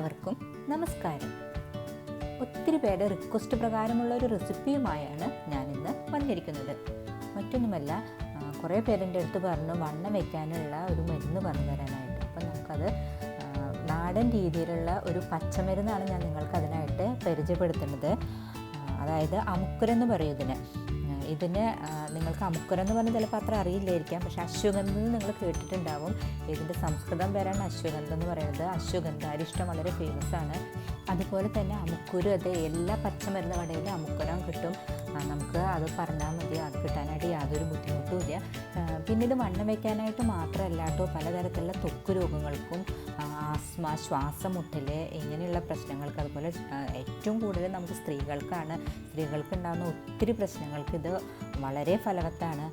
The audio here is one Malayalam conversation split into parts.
എല്ലാവർക്കും നമസ്കാരം. ഒത്തിരി പേരുടെ റിക്വസ്റ്റ് പ്രകാരമുള്ള ഒരു റെസിപ്പിയുമായാണ് ഞാനിന്ന് വന്നിരിക്കുന്നത്. മറ്റൊന്നുമല്ല കുറേ പേരെന്റെ അടുത്ത് പറഞ്ഞു വണ്ണം വയ്ക്കാനുള്ള ഒരു മരുന്ന് പറഞ്ഞു തരാനായിട്ട് അപ്പം നമുക്കത് നാടൻ രീതിയിലുള്ള ഒരു പച്ചമരുന്നാണ് ഞാൻ നിങ്ങൾക്ക് അതിനായിട്ട് പരിചയപ്പെടുത്തുന്നത് അതായത് അമുക്കുരെന്ന് പറയും ഇതിന്. ആ, ഇതിന് നിങ്ങൾക്ക് അമുക്കുരം എന്ന് പറഞ്ഞാൽ ചിലപ്പോൾ അത്ര അറിയില്ലായിരിക്കാം. പക്ഷേ അശ്വഗന്ധം എന്ന് നിങ്ങൾ കേട്ടിട്ടുണ്ടാവും. ഇതിന്റെ സംസ്കൃതം പേരാണ് അശ്വഗന്ധം എന്ന് പറയുന്നത്. അശ്വഗന്ധ അരിഷ്ടം വളരെ ഫേമസ് ആണ്. അതുപോലെ തന്നെ അമുക്കുരു അതെ എല്ലാ പച്ചമരുന്ന് കടയിലും അമുക്കുരം കിട്ടും. നമുക്ക് അത് പറഞ്ഞാൽ മതി. അത് കിട്ടാനായിട്ട് യാതൊരു ബുദ്ധിമുട്ടുമില്ല ആ, പിന്നെ ഇത് വണ്ണം വയ്ക്കാനായിട്ട് മാത്രമല്ല കേട്ടോ പലതരത്തിലുള്ള ത്വക്ക് രോഗങ്ങൾക്കും ആസ്മ ശ്വാസമുട്ടൽ ഇങ്ങനെയുള്ള പ്രശ്നങ്ങൾക്ക് അതുപോലെ ഏറ്റവും കൂടുതൽ നമുക്ക് സ്ത്രീകൾക്കാണ് സ്ത്രീകൾക്ക് ഉണ്ടാകുന്ന ഒത്തിരി പ്രശ്നങ്ങൾക്ക് ഇത് വളരെ ഫലവത്താണ്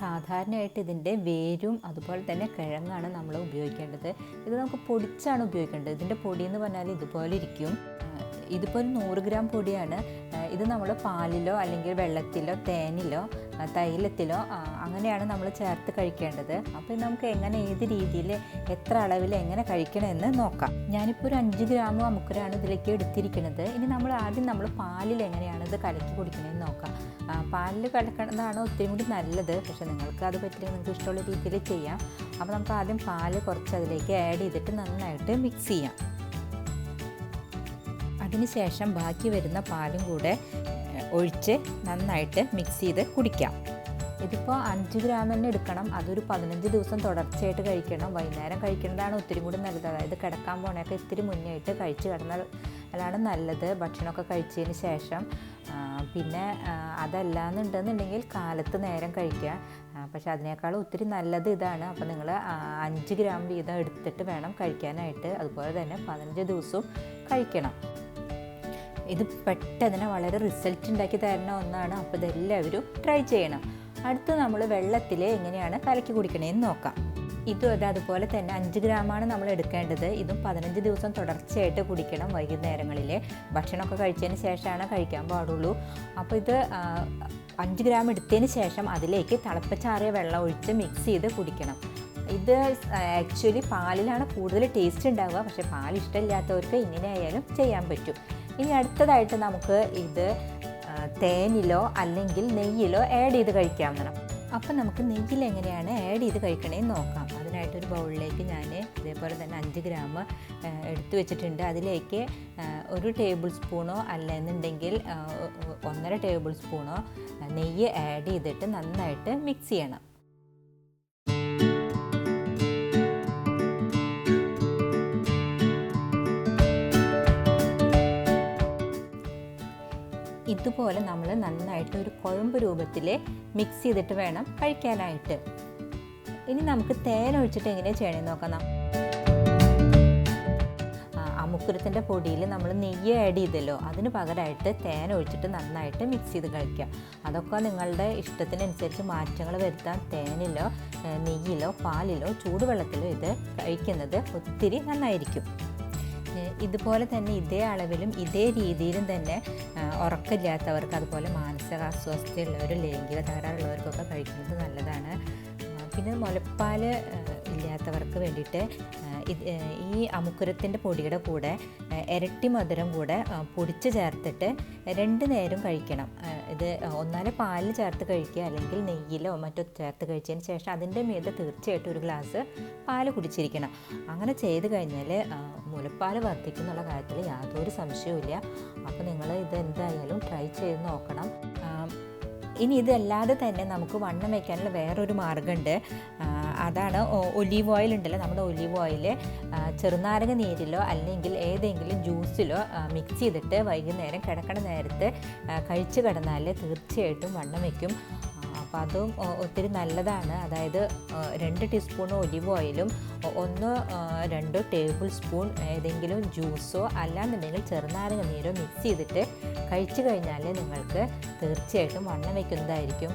സാധാരണയായിട്ട് ഇതിന്റെ വേരും അതുപോലെ തന്നെ കിഴങ്ങാണ് നമ്മൾ ഉപയോഗിക്കേണ്ടത്. ഇത് നമുക്ക് പൊടിച്ചാണ് ഉപയോഗിക്കേണ്ടത്. ഇതിന്റെ പൊടി എന്ന് പറഞ്ഞാൽ ഇതുപോലെ ഇരിക്കും. ഇതിപ്പോൾ ഒരു നൂറ് ഗ്രാം പൊടിയാണ്. ഇത് നമ്മൾ പാലിലോ അല്ലെങ്കിൽ വെള്ളത്തിലോ തേനിലോ തൈലത്തിലോ അങ്ങനെയാണ് നമ്മൾ ചേർത്ത് കഴിക്കേണ്ടത്. അപ്പോൾ നമുക്ക് എങ്ങനെ ഏത് രീതിയിൽ എത്ര അളവിൽ എങ്ങനെ കഴിക്കണമെന്ന് നോക്കാം. ഞാനിപ്പോൾ ഒരു അഞ്ച് ഗ്രാം അമുക്കരാണ് ഇതിലേക്ക് എടുത്തിരിക്കുന്നത്. ഇനി നമ്മൾ ആദ്യം നമ്മൾ പാലിൽ എങ്ങനെയാണ് ഇത് കലക്കി കുടിക്കണമെന്ന് നോക്കാം. പാലിൽ കലക്കുന്നതാണ് ഒത്തിരി കൂടി നല്ലത്. പക്ഷേ നിങ്ങൾക്ക് അത് പറ്റില്ല നിങ്ങൾക്ക് ഇഷ്ടമുള്ള രീതിയിൽ ചെയ്യാം. അപ്പോൾ നമുക്ക് ആദ്യം പാൽ കുറച്ച് അതിലേക്ക് ആഡ് ചെയ്തിട്ട് നന്നായിട്ട് മിക്സ് ചെയ്യാം. അതിനുശേഷം ബാക്കി വരുന്ന പാലും കൂടെ ഒഴിച്ച് നന്നായിട്ട് മിക്സ് ചെയ്ത് കുടിക്കാം. ഇതിപ്പോൾ അഞ്ച് ഗ്രാം തന്നെ എടുക്കണം. അതൊരു പതിനഞ്ച് ദിവസം തുടർച്ചയായിട്ട് കഴിക്കണം. വൈകുന്നേരം കഴിക്കേണ്ടതാണ് ഒത്തിരി കൂടി നല്ലത്. അതായത് കിടക്കാൻ പോണേക്കെ ഇത്തിരി മുന്നേ ആയിട്ട് കഴിച്ച് കിടന്നാൽ അതാണ് നല്ലത്. ഭക്ഷണമൊക്കെ കഴിച്ചതിന് ശേഷം പിന്നെ അതല്ല എന്നുണ്ടെന്നുണ്ടെങ്കിൽ കാലത്ത് നേരം കഴിക്കുക. പക്ഷെ അതിനേക്കാളും ഒത്തിരി നല്ലത് ഇതാണ്. അപ്പോൾ നിങ്ങൾ അഞ്ച് ഗ്രാം വീതം എടുത്തിട്ട് വേണം കഴിക്കാനായിട്ട്. അതുപോലെ തന്നെ പതിനഞ്ച് ദിവസവും കഴിക്കണം. ഇത് പെട്ടെന്ന് വളരെ റിസൾട്ട് ഉണ്ടാക്കി തരുന്ന ഒന്നാണ്. അപ്പോൾ ഇതെല്ലാവരും ട്രൈ ചെയ്യണം. അടുത്ത് നമ്മൾ വെള്ളത്തിൽ എങ്ങനെയാണ് കലക്കി കുടിക്കണേന്ന് നോക്കാം. ഇതും അത് അതുപോലെ തന്നെ അഞ്ച് ഗ്രാമാണ് നമ്മൾ എടുക്കേണ്ടത്. ഇതും പതിനഞ്ച് ദിവസം തുടർച്ചയായിട്ട് കുടിക്കണം വൈകുന്നേരങ്ങളിൽ ഭക്ഷണമൊക്കെ കഴിച്ചതിന് ശേഷമാണ് കഴിക്കാൻ പാടുള്ളൂ. അപ്പോൾ ഇത് അഞ്ച് ഗ്രാം എടുത്തതിന് ശേഷം അതിലേക്ക് തിളപ്പച്ചാറിയ വെള്ളം ഒഴിച്ച് മിക്സ് ചെയ്ത് കുടിക്കണം. ഇത് ആക്ച്വലി പാലിലാണ് കൂടുതൽ ടേസ്റ്റ് ഉണ്ടാവുക. പക്ഷേ പാൽ ഇഷ്ടമില്ലാത്തവർക്ക് ഇങ്ങനെ ആയാലും ചെയ്യാൻ പറ്റും. ഇനി അടുത്തതായിട്ട് നമുക്ക് ഇത് തേനിലോ അല്ലെങ്കിൽ നെയ്യിലോ ആഡ് ചെയ്ത് കഴിക്കാവുന്നതാണ് അപ്പം നമുക്ക് നെയ്യിൽ എങ്ങനെയാണ് ആഡ് ചെയ്ത് കഴിക്കണേന്ന് നോക്കാം. അതിനായിട്ടൊരു ബൗളിലേക്ക് ഞാൻ ഇതേപോലെ തന്നെ അഞ്ച് ഗ്രാം എടുത്തു വെച്ചിട്ടുണ്ട്. അതിലേക്ക് ഒരു ടേബിൾ സ്പൂണോ അല്ലെന്നുണ്ടെങ്കിൽ ഒന്നര ടേബിൾ സ്പൂണോ നെയ്യ് ആഡ് ചെയ്തിട്ട് നന്നായിട്ട് മിക്സ് ചെയ്യണം. ഇതുപോലെ നമ്മൾ നന്നായിട്ട് ഒരു കുഴമ്പ് രൂപത്തിൽ മിക്സ് ചെയ്തിട്ട് വേണം കഴിക്കാനായിട്ട്. ഇനി നമുക്ക് തേൻ ഒഴിച്ചിട്ട് എങ്ങനെയാണ് ചെയ്യണമെന്ന് നോക്കാം അമുക്കുരത്തിന്റെ പൊടിയിൽ നമ്മൾ നെയ്യ് ആഡ് ചെയ്തല്ലോ. അതിന് പകരമായിട്ട് തേൻ ഒഴിച്ചിട്ട് നന്നായിട്ട് മിക്സ് ചെയ്ത് കഴിക്കുക. അതൊക്കെ നിങ്ങളുടെ ഇഷ്ടത്തിനനുസരിച്ച് മാറ്റങ്ങൾ വരുത്താൻ തേനിലോ നെയ്യിലോ പാലിലോ ചൂടുവെള്ളത്തിലോ ഇത് കഴിക്കുന്നത് ഒത്തിരി നന്നായിരിക്കും. ഇതുപോലെ തന്നെ ഇതേ അളവിലും ഇതേ രീതിയിലും തന്നെ ഉറക്കമില്ലാത്തവർക്ക് അതുപോലെ മാനസിക അസ്വസ്ഥയുള്ളവർ ലൈംഗിക തകരാറുള്ളവർക്കൊക്കെ കഴിക്കുന്നത് നല്ലതാണ്. പിന്നെ മുലപ്പാൽ ഇല്ലാത്തവർക്ക് വേണ്ടിയിട്ട് ഈ അമുക്കുരത്തിന്റെ പൊടിയുടെ കൂടെ ഇരട്ടി മധുരം കൂടെ പൊടിച്ച് ചേർത്തിട്ട് രണ്ട് നേരം കഴിക്കണം. ഇത് ഒന്നാൽ പാലിൽ ചേർത്ത് കഴിക്കുക അല്ലെങ്കിൽ നെയ്യിലോ മറ്റോ ചേർത്ത് കഴിച്ചതിന് ശേഷം അതിന്റെ മീതെ തീർച്ചയായിട്ടും ഒരു ഗ്ലാസ് പാൽ കുടിച്ചിരിക്കണം. അങ്ങനെ ചെയ്ത് കഴിഞ്ഞാൽ മുലപ്പാൽ വർദ്ധിക്കുന്നുള്ള കാര്യത്തിൽ യാതൊരു സംശയവുമില്ല അപ്പോൾ നിങ്ങൾ ഇത് എന്തായാലും ട്രൈ ചെയ്ത് നോക്കണം. ഇനി ഇതല്ലാതെ തന്നെ നമുക്ക് വണ്ണം വയ്ക്കാനുള്ള വേറൊരു മാർഗമുണ്ട്. അതാണ് ഒലീവ് ഓയിൽ ഉണ്ടല്ലോ നമ്മുടെ ഒലീവ് ഓയിൽ ചെറുനാരങ്ങ നീരിലോ അല്ലെങ്കിൽ ഏതെങ്കിലും ജ്യൂസിലോ മിക്സ് ചെയ്തിട്ട് വൈകുന്നേരം കിടക്കണ നേരത്ത് കഴിച്ചു കിടന്നാൽ തീർച്ചയായിട്ടും വണ്ണം വയ്ക്കും അപ്പോൾ അതും ഒത്തിരി നല്ലതാണ്. അതായത് രണ്ട് ടീസ്പൂൺ ഒലിവ് ഓയിലും ഒന്ന് രണ്ടോ ടേബിൾ സ്പൂൺ ഏതെങ്കിലും ജ്യൂസോ അല്ലാന്നുണ്ടെങ്കിൽ ചെറുനാരങ്ങ നീരോ മിക്സ് ചെയ്തിട്ട് കഴിച്ചു കഴിഞ്ഞാൽ നിങ്ങൾക്ക് തീർച്ചയായിട്ടും വണ്ണം വയ്ക്കുന്നതായിരിക്കും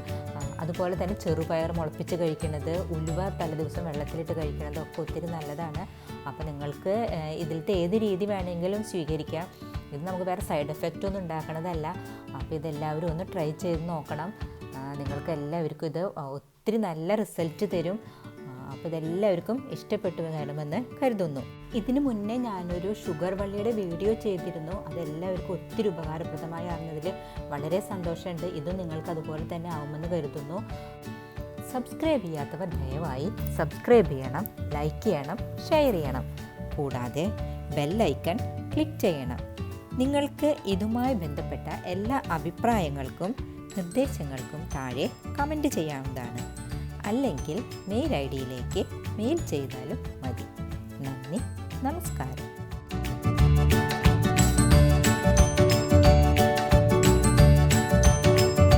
അതുപോലെ തന്നെ ചെറുപയർ മുളപ്പിച്ച് കഴിക്കുന്നത് ഉലുവ തലേദിവസം വെള്ളത്തിലിട്ട് കഴിക്കുന്നത് ഒക്കെ ഒത്തിരി നല്ലതാണ്. അപ്പോൾ നിങ്ങൾക്ക് ഇതിലത്തെ ഏത് രീതി വേണമെങ്കിലും സ്വീകരിക്കാം. ഇത് നമുക്ക് വേറെ സൈഡ് എഫക്റ്റ് ഒന്നും ഉണ്ടാക്കണതല്ല. അപ്പോൾ ഇതെല്ലാവരും ഒന്ന് ട്രൈ ചെയ്ത് നോക്കണം. നിങ്ങൾക്ക് എല്ലാവർക്കും ഇത് ഒത്തിരി നല്ല റിസൾട്ട് തരും. അപ്പോൾ ഇതെല്ലാവർക്കും ഇഷ്ടപ്പെട്ടു കാണുമെന്ന് കരുതുന്നു. ഇതിനു മുന്നേ ഞാനൊരു ഷുഗർ വള്ളിയുടെ വീഡിയോ ചെയ്തിരുന്നു. അതെല്ലാവർക്കും ഒത്തിരി ഉപകാരപ്രദമായി അറിഞ്ഞതിൽ വളരെ സന്തോഷമുണ്ട്. ഇതും നിങ്ങൾക്ക് അതുപോലെ തന്നെ ആവുമെന്ന് കരുതുന്നു. സബ്സ്ക്രൈബ് ചെയ്യാത്തവർ ദയവായി സബ്സ്ക്രൈബ് ചെയ്യണം ലൈക്ക് ചെയ്യണം ഷെയർ ചെയ്യണം. കൂടാതെ ബെല്ലൈക്കൺ ക്ലിക്ക് ചെയ്യണം. നിങ്ങൾക്ക് ഇതുമായി ബന്ധപ്പെട്ട എല്ലാ അഭിപ്രായങ്ങൾക്കും നിർദ്ദേശങ്ങൾക്കും താഴെ കമന്റ് ചെയ്യാവുന്നതാണ്. അല്ലെങ്കിൽ മെയിൽ ഐ ഡിയിലേക്ക് മെയിൽ ചെയ്താലും മതി. നന്ദി നമസ്കാരം.